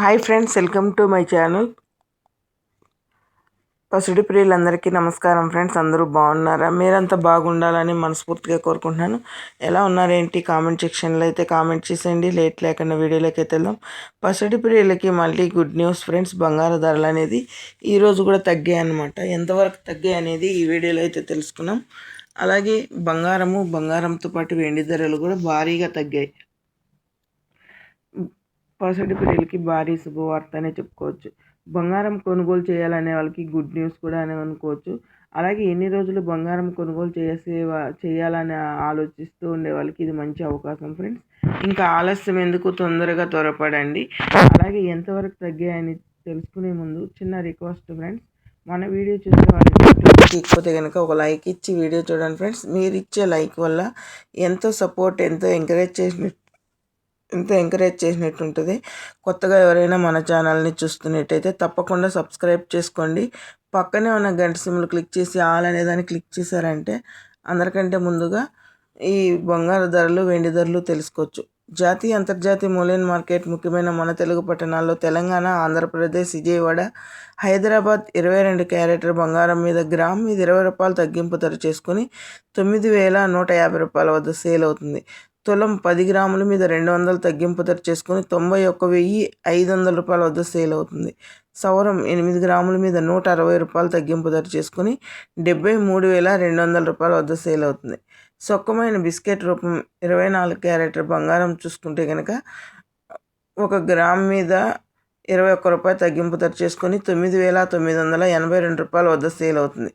Hi friends welcome to my channel. పసిడి ప్రియులందరికీ నమస్కారం ఫ్రెండ్స్ అందరూ బాగున్నారా? మీరంతా బాగుండాలని మనస్ఫూర్తిగా కోరుకుంటున్నాను. ఎలా ఉన్నారేంటి? కామెంట్ సెక్షన్లో అయితే కామెంట్ చేసేయండి. లేట్ లేకుండా వీడియోలోకి అయితే వెళ్దాం. పసిడి ప్రియులకి మళ్ళీ గుడ్ న్యూస్ ఫ్రెండ్స్ బంగారు ధరలు అనేది ఈరోజు కూడా తగ్గాయి అనమాట ఎంతవరకు తగ్గాయి అనేది ఈ వీడియోలో అయితే తెలుసుకున్నాం. అలాగే బంగారము బంగారంతో పాటు వెండి ధరలు కూడా భారీగా తగ్గాయి. పసడి పిల్లలకి భారీ శుభవార్త అనే చెప్పుకోవచ్చు. బంగారం కొనుగోలు చేయాలనే వాళ్ళకి గుడ్ న్యూస్ కూడా అని అనుకోవచ్చు. అలాగే ఎన్ని రోజులు బంగారం కొనుగోలు చేసే చేయాలని ఆలోచిస్తూ ఉండే వాళ్ళకి ఇది మంచి అవకాశం ఫ్రెండ్స్. ఇంకా ఆలస్యం ఎందుకు? తొందరగా త్వరపడండి. అలాగే ఎంతవరకు తగ్గాయని తెలుసుకునే ముందు చిన్న రిక్వెస్ట్ ఫ్రెండ్స్. మన వీడియో చూసే వాళ్ళకి ఇకపోతే కనుక ఒక లైక్ ఇచ్చి వీడియో చూడండి ఫ్రెండ్స్. మీరు ఇచ్చే లైక్ వల్ల ఎంతో సపోర్ట్ ఎంతో ఎంకరేజ్ చేసినట్టు ఇంత ఎంకరేజ్ చేసినట్టు ఉంటుంది కొత్తగా ఎవరైనా మన ఛానల్ని చూస్తున్నట్టయితే తప్పకుండా సబ్స్క్రైబ్ చేసుకోండి. పక్కనే ఉన్న గంట సిమ్లు క్లిక్ చేసి ఆల్ అనే దాన్ని క్లిక్ చేశారంటే అందరికంటే ముందుగా ఈ బంగారు ధరలు వెండి ధరలు తెలుసుకోవచ్చు. జాతీయ అంతర్జాతీయ మూలైన మార్కెట్ ముఖ్యమైన మన తెలుగు పట్టణాల్లో తెలంగాణ ఆంధ్రప్రదేశ్ విజయవాడ హైదరాబాద్ ఇరవై రెండు క్యారెటర్ బంగారం మీద గ్రామ్ మీద ఇరవై రూపాయలు తగ్గింపు ధర చేసుకుని తొమ్మిది వేల నూట యాభై రూపాయల వద్ద సేల్ అవుతుంది. తులం పది గ్రాముల మీద రెండు వందలు తగ్గింపు ధర చేసుకుని తొంభై ఒక్క వెయ్యి ఐదు వందల రూపాయల వద్ద సేల్ అవుతుంది. సౌరం ఎనిమిది గ్రాముల మీద నూట అరవై రూపాయలు తగ్గింపు ధర చేసుకుని డెబ్బై మూడు వేల రెండు వందల రూపాయల వద్ద సేల్ అవుతుంది. సొక్కమైన బిస్కెట్ రూపం ఇరవై నాలుగు క్యారెట్ బంగారం చూసుకుంటే కనుక ఒక గ్రామ్ మీద ఇరవై ఒక్క రూపాయలు తగ్గింపు ధర చేసుకుని తొమ్మిది వేల తొమ్మిది వందల ఎనభై రెండు రూపాయల వద్ద సేల్ అవుతుంది.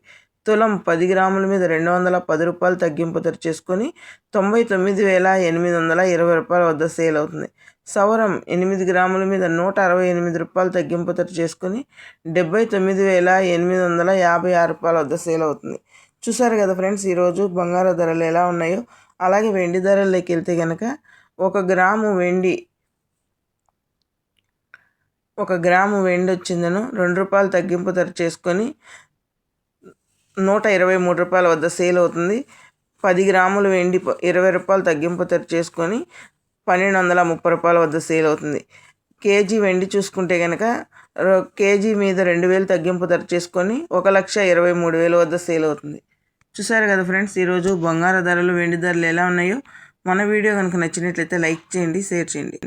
తులం పది గ్రాముల మీద రెండు వందల పది రూపాయలు తగ్గింపు ధర చేసుకొని తొంభై తొమ్మిది వేల ఎనిమిది వందల ఇరవై రూపాయల వద్ద సేల్ అవుతుంది. సవరం ఎనిమిది గ్రాముల మీద నూట అరవై ఎనిమిది రూపాయలు తగ్గింపు ధర చేసుకొని డెబ్బై తొమ్మిది వేల ఎనిమిది వందల యాభై ఆరు రూపాయల వద్ద సేల్ అవుతుంది. చూసారు కదా ఫ్రెండ్స్ ఈరోజు బంగారు ధరలు ఎలా ఉన్నాయో? అలాగే వెండి ధరల్లోకి వెళ్తే కనుక ఒక గ్రాము వెండి ఒక గ్రాము వెండి వచ్చిందను. రెండు రూపాయలు తగ్గింపు ధర చేసుకొని నూట ఇరవై మూడు రూపాయల వద్ద సేల్ అవుతుంది. పది గ్రాములు వెండి ఇరవై రూపాయలు తగ్గింపు తెర చేసుకొని పన్నెండు వందల ముప్పై రూపాయల వద్ద సేల్ అవుతుంది. కేజీ వెండి చూసుకుంటే కనుక కేజీ మీద రెండు వేలు తగ్గింపు ధర చేసుకొని ఒక లక్ష ఇరవై మూడు వేల వద్ద సేల్ అవుతుంది. చూసారు కదా ఫ్రెండ్స్ ఈరోజు బంగారు ధరలు వెండి ధరలు ఎలా ఉన్నాయో? మన వీడియో కనుక నచ్చినట్లయితే లైక్ చేయండి షేర్ చేయండి.